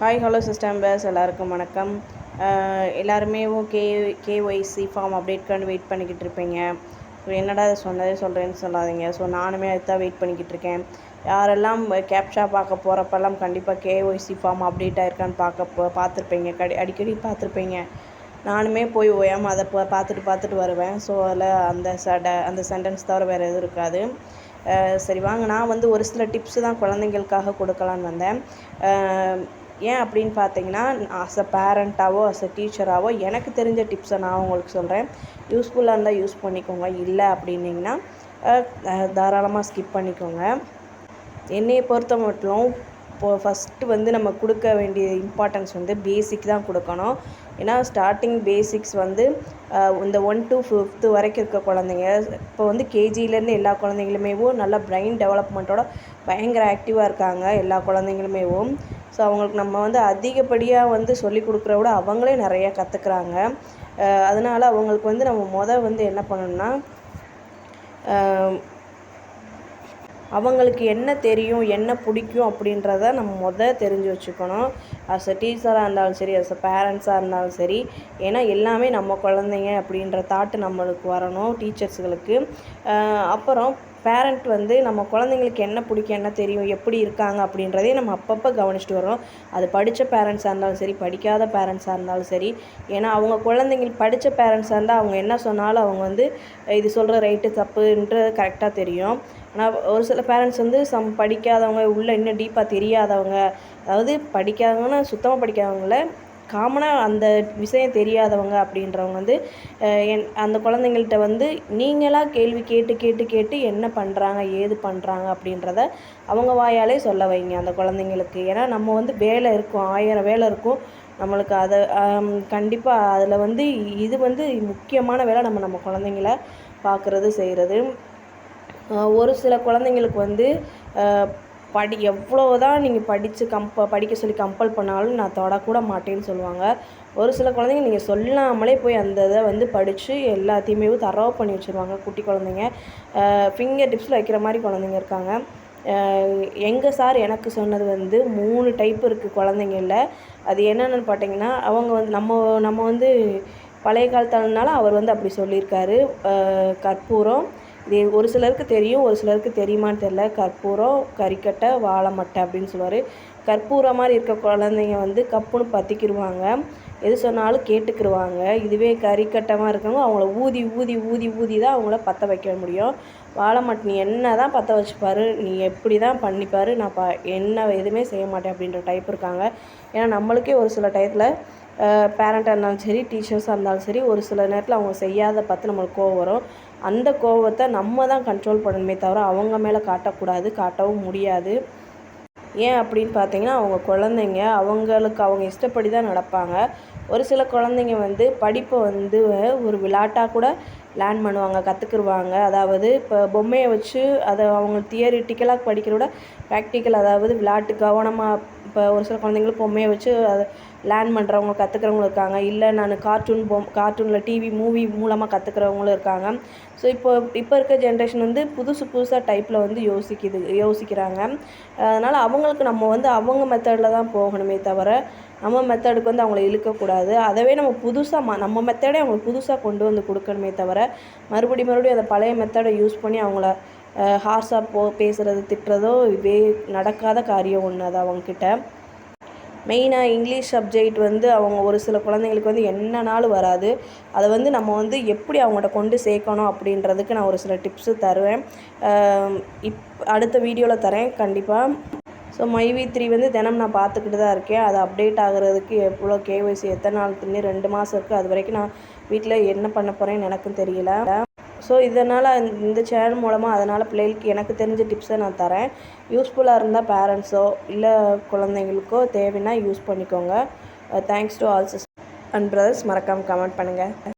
Hi hello சிஸ்டம்பர்ஸ் எல்லாருக்கும் வணக்கம். எல்லாருமே கே கேஒய்சி ஃபார்ம் அப்டேட்காண்டு வெயிட் பண்ணிக்கிட்டு இருப்பீங்க. என்னடா அதை சொன்னதே சொல்கிறேன்னு சொல்லாதீங்க. ஸோ நானுமே அதுதான் வெயிட் பண்ணிக்கிட்டு இருக்கேன். யாரெல்லாம் கேப்ஷா பார்க்க போகிறப்பெல்லாம் கண்டிப்பாக கேஒய்சி ஃபார்ம் அப்டேட் ஆயிருக்கான்னு பார்க்க போ பார்த்துருப்பீங்க. கடி அடிக்கடி பார்த்துருப்பீங்க. நானுமே போய் ஓயாமல் அதை பார்த்துட்டு பார்த்துட்டு வருவேன். ஸோ அதில் அந்த சட அந்த சென்டென்ஸ் தவிர வேறு எதுவும் இருக்காது. சரி வாங்க. நான் வந்து ஒரு சில டிப்ஸு தான் குழந்தைங்களுக்காக கொடுக்கலான்னு வந்தேன். ஏன் அப்படின்னு பார்த்தீங்கன்னா அஸ் அ பேரண்ட்டாவோ அஸ் அ டீச்சராகவோ எனக்கு தெரிஞ்ச டிப்ஸை நான் உங்களுக்கு சொல்கிறேன் யூஸ்ஃபுல்லாக இருந்தால் யூஸ் பண்ணிக்கோங்க. இல்லை அப்படின்னிங்கன்னா தாராளமாக ஸ்கிப் பண்ணிக்கோங்க. என்னையை பொறுத்த மட்டும் இப்போது ஃபஸ்ட்டு வந்து நம்ம கொடுக்க வேண்டிய இம்பார்ட்டன்ஸ் வந்து பேசிக் தான் கொடுக்கணும். ஏன்னா ஸ்டார்டிங் பேசிக்ஸ் வந்து இந்த ஒன் டு ஃபிஃப்த்து வரைக்கும் இருக்க குழந்தைங்க இப்போ வந்து கேஜிலேருந்து எல்லா குழந்தைங்களுமேவும் நல்லா பிரெயின் டெவலப்மெண்ட்டோட பயங்கர ஆக்டிவாக இருக்காங்க எல்லா குழந்தைங்களுமேவும் ஸோ அவங்களுக்கு நம்ம வந்து அதிகப்படியாக வந்து சொல்லி கொடுக்குற விட அவங்களே நிறைய கற்றுக்குறாங்க அதனால அவங்களுக்கு வந்து நம்ம மொதல் வந்து என்ன பண்ணணும்னா அவங்களுக்கு என்ன தெரியும் என்ன பிடிக்கும் அப்படின்றத நம்ம முத தெரிஞ்சு வச்சுக்கணும். அஸ் அ டீச்சராக இருந்தாலும் சரி அஸ் அ பேரண்ட்ஸாக இருந்தாலும் சரி ஏன்னா எல்லாமே நம்ம குழந்தைங்க அப்படின்ற தாட்டு நம்மளுக்கு வரணும் டீச்சர்ஸுகளுக்கு அப்புறம் பேரண்ட் வந்து நம்ம குழந்தைங்களுக்கு என்ன பிடிக்கும் என்ன தெரியும் எப்படி இருக்காங்க அப்படின்றதையும் நம்ம அப்பப்போ கவனிச்சுட்டு வரோம் அது படித்த பேரண்ட்ஸாக இருந்தாலும் சரி படிக்காத பேரண்ட்ஸாக இருந்தாலும் சரி. ஏன்னா அவங்க குழந்தைங்களுக்கு படித்த பேரண்ட்ஸாக இருந்தால் அவங்க என்ன சொன்னாலும் அவங்க வந்து இது சொல்கிற ரைட்டு தப்புன்றது கரெக்டாக தெரியும். ஆனால் ஒரு சில பேரண்ட்ஸ் வந்து சம் படிக்காதவங்க உள்ளே இன்னும் டீப்பாக தெரியாதவங்க அதாவது படிக்காதவங்கன்னா சுத்தமாக படிக்காதவங்கள காமனாக அந்த விஷயம் தெரியாதவங்க அப்படின்றவங்க வந்து என் அந்த குழந்தைங்கள்ட்ட வந்து நீங்களாக கேள்வி கேட்டு கேட்டு கேட்டு என்ன பண்ணுறாங்க ஏது பண்ணுறாங்க அப்படின்றத அவங்க வாயாலே சொல்ல வைங்க அந்த குழந்தைங்களுக்கு. ஏன்னா நம்ம வந்து வேலை இருக்கும் ஆயிரம் வேலை இருக்கும். நம்மளுக்கு அதை கண்டிப்பாக அதில் வந்து இது வந்து முக்கியமான வேலை நம்ம நம்ம குழந்தைங்கள பார்க்குறது செய்கிறது ஒரு சில குழந்தைங்களுக்கு வந்து படி எவ்வளோ தான் நீங்கள் படித்து கம்ப படிக்க சொல்லி கம்பல் பண்ணாலும் நான் தொடக்கூட மாட்டேன்னு சொல்லுவாங்க. ஒரு சில குழந்தைங்க நீங்கள் சொல்லாமலே போய் அந்த இதை வந்து படித்து எல்லாத்தையுமே தரவு பண்ணி வச்சுருவாங்க குட்டி குழந்தைங்க. ஃபிங்கர் டிப்ஸில் வைக்கிற மாதிரி குழந்தைங்க இருக்காங்க. எங்கள் சார் எனக்கு சொன்னது வந்து மூணு டைப் இருக்குது குழந்தைங்கள்ல. அது என்னென்னு பார்த்தீங்கன்னா அவங்க வந்து நம்ம நம்ம வந்து பழைய காலத்தாலனால அவர் வந்து அப்படி சொல்லியிருக்காரு. கற்பூரம் இது ஒரு சிலருக்கு தெரியும் ஒரு சிலருக்கு தெரியுமான்னு தெரில கற்பூரம் கறிக்கட்டை வாழைமட்டை அப்படின்னு சொல்லுவார். கற்பூரம் மாதிரி இருக்க குழந்தைங்க வந்து கப்புன்னு பற்றிக்கிடுவாங்க எது சொன்னாலும் கேட்டுக்கிடுவாங்க இதுவே கறிக்கட்டமாக இருக்கவங்க அவங்கள ஊதி ஊதி ஊதி ஊதி தான் அவங்கள பற்ற வைக்க முடியும். வாழைமட்டை நீ என்ன தான் பற்ற வச்சுப்பாரு நீ எப்படி தான் பண்ணிப்பாரு நான் ப என்ன எதுவுமே செய்ய மாட்டேன் அப்படின்ற டைப் இருக்காங்க. ஏன்னா நம்மளுக்கே ஒரு சில டயத்தில் பேரண்ட்டாக இருந்தாலும் சரி டீச்சர்ஸாக இருந்தாலும் சரி ஒரு சில நேரத்தில் அவங்க செய்யாத பார்த்து நம்மளுக்கு கோவம் வரும். அந்த கோபத்தை நம்ம தான் கண்ட்ரோல் பண்ணணுமே தவிர அவங்க மேலே காட்டக்கூடாது காட்டவும் முடியாது. ஏன் அப்படின்னு பார்த்தீங்கன்னா அவங்க குழந்தைங்க அவங்களுக்கு அவங்க இஷ்டப்படி தான் நடப்பாங்க. ஒரு சில குழந்தைங்க வந்து படிப்பை வந்து ஒரு விளையாட்டாக கூட லேர்ன் பண்ணுவாங்க கற்றுக்குருவாங்க அதாவது இப்போ பொம்மையை வச்சு அதை அவங்க தியரிட்டிக்கலாக படிக்கிறோட ப்ராக்டிக்கல் அதாவது விளையாட்டு கவனமாக இப்போ ஒரு சில குழந்தைங்களுக்கு பொம்மையை வச்சு அதை லேர்ன் பண்ணுறவங்க கற்றுக்கிறவங்களும் இருக்காங்க. இல்லை நான் கார்ட்டூன் பொம் கார்ட்டூனில் டிவி மூவி மூலமாக கற்றுக்கிறவங்களும் இருக்காங்க. ஸோ இப்போ இப்போ இருக்க ஜென்ரேஷன் வந்து புதுசு புதுசாக டைப்பில் வந்து யோசிக்குது யோசிக்கிறாங்க. அதனால் அவங்களுக்கு நம்ம வந்து அவங்க மெத்தடில் தான் போகணுமே தவிர நம்ம மெத்தடுக்கு வந்து அவங்கள இழுக்கக்கூடாது. அதவே நம்ம புதுசாக ம நம்ம மெத்தடே அவங்களுக்கு புதுசாக கொண்டு வந்து கொடுக்கணுமே தவிர மறுபடி மறுபடியும் அந்த பழைய மெத்தடை யூஸ் பண்ணி அவங்கள ஹார்ஸாக போ பேசுகிறது திட்டுறதோ வே நடக்காத காரியம் ஒன்று அது அவங்கக்கிட்ட மெயினாக இங்கிலீஷ் சப்ஜெக்ட் வந்து அவங்க ஒரு சில குழந்தைங்களுக்கு வந்து என்னனாலும் வராது. அதை வந்து நம்ம வந்து எப்படி அவங்கள்ட்ட கொண்டு சேர்க்கணும் அப்படின்றதுக்கு நான் ஒரு சில டிப்ஸு தருவேன். இப் அடுத்த வீடியோவில் தரேன் கண்டிப்பாக ஸோ மைவி த்ரீ வந்து தினம் நான் பார்த்துக்கிட்டு தான் இருக்கேன். அது அப்டேட் ஆகிறதுக்கு எவ்வளோ கேஒய்சி எத்தனை நாள் தின்னு ரெண்டு மாதம் இருக்குது அது வரைக்கும் நான் வீட்டில் என்ன பண்ண போகிறேன்னு எனக்கும் தெரியல. ஸோ இதனால் இந்த சேனல் மூலமாக அதனால் பிள்ளைகளுக்கு எனக்கு தெரிஞ்ச டிப்ஸை நான் தரேன். யூஸ்ஃபுல்லாக இருந்தால் பேரண்ட்ஸோ இல்லை குழந்தைங்களுக்கோ தேவைன்னா யூஸ் பண்ணிக்கோங்க. Thanks to all sis and brothers மறக்காமல் கமெண்ட் பண்ணுங்கள்